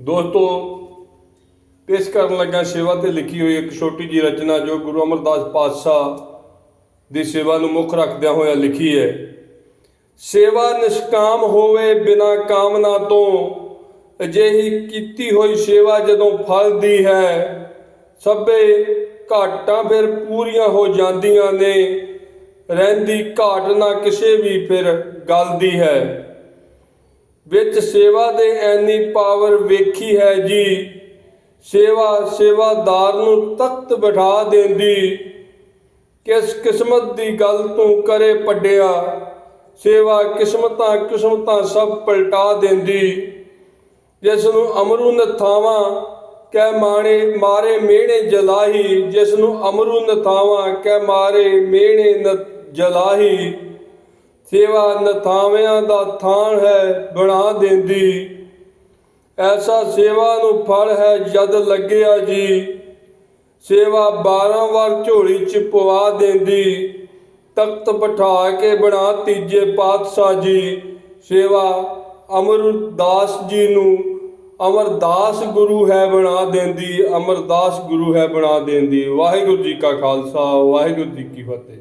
ਦੋਸਤੋ, ਪੇਸ਼ ਕਰਨ ਲੱਗਾ ਸੇਵਾ ਤੇ ਲਿਖੀ ਹੋਈ ਇੱਕ ਛੋਟੀ ਜੀ ਰਚਨਾ ਜੋ ਗੁਰੂ ਅਮਰਦਾਸ ਪਾਤਸ਼ਾਹ ਦੀ ਸੇਵਾ ਨੂੰ ਮੁੱਖ ਰੱਖਦਿਆਂ ਹੋਇਆ ਲਿਖੀ ਹੈ। ਸੇਵਾ ਨਿਸ਼ਕਾਮ ਹੋਵੇ ਬਿਨਾ ਕਾਮਨਾ ਤੋਂ, ਅਜਿਹੀ ਕੀਤੀ ਹੋਈ ਸੇਵਾ ਜਦੋਂ ਫਲਦੀ ਹੈ, ਸਭੇ ਘਾਟਾਂ ਫਿਰ ਪੂਰੀਆਂ ਹੋ ਜਾਂਦੀਆਂ ਨੇ, ਰਹਿੰਦੀ ਘਾਟ ਨਾ ਕਿਸੇ ਵੀ ਫਿਰ ਗਲਦੀ ਹੈ। ਵਿੱਚ ਸੇਵਾ ਦੇ ਐਨੀ ਪਾਵਰ ਵੇਖੀ ਹੈ ਜੀ। ਸੇਵਾ, ਸੇਵਾਦਾਰ ਨੂੰ ਤਖਤ ਬਿਠਾ ਦਿੰਦੀ। ਕਿਸ ਕਿਸਮਤ ਦੀ ਗੱਲ ਤੂੰ ਕਰੇ ਪੱਡਿਆ ਸੇਵਾ ਕਿਸਮਤਾਂ ਕਿਸਮਤਾਂ ਸਭ ਪਲਟਾ ਦਿੰਦੀ। ਜਿਸ ਨੂੰ ਅਮਰੂ ਨਥਾਵਾਂ, ਕਹਿ ਮਾਣੇ ਮਾਰੇ ਮਿਹਣੇ ਜਲਾਹੀ। ਜਿਸ ਨੂੰ ਅਮਰੂ ਨਥਾਵਾਂ, ਕਹਿ ਮਾਰੇ ਮਿਹਣੇ ਨ ਜਲਾਹੀ। ਸੇਵਾ ਨਥਾਵਿਆਂ ਦਾ ਥਾਨ ਹੈ ਬਣਾ ਦਿੰਦੀ। ਐਸਾ ਸੇਵਾ ਨੂੰ ਫਲ ਹੈ ਜਦ ਲੱਗਿਆ ਜੀ। ਸੇਵਾ 12 ਵਾਰ ਝੋਲੀ ਚ ਪਵਾ ਦਿੰਦੀ। ਤਖਤ ਬਿਠਾ ਕੇ ਬਣਾ ਤੀਜੇ ਪਾਤਸ਼ਾਹ ਜੀ। ਸੇਵਾ ਅਮਰਦਾਸ ਜੀ ਨੂੰ ਅਮਰਦਾਸ ਗੁਰੂ ਹੈ ਬਣਾ ਦਿੰਦੀ, ਅਮਰਦਾਸ ਗੁਰੂ ਹੈ ਬਣਾ ਦਿੰਦੀ। ਵਾਹਿਗੁਰੂ ਜੀ ਕਾ ਖਾਲਸਾ, ਵਾਹਿਗੁਰੂ ਜੀ ਕੀ ਫਤਿਹ।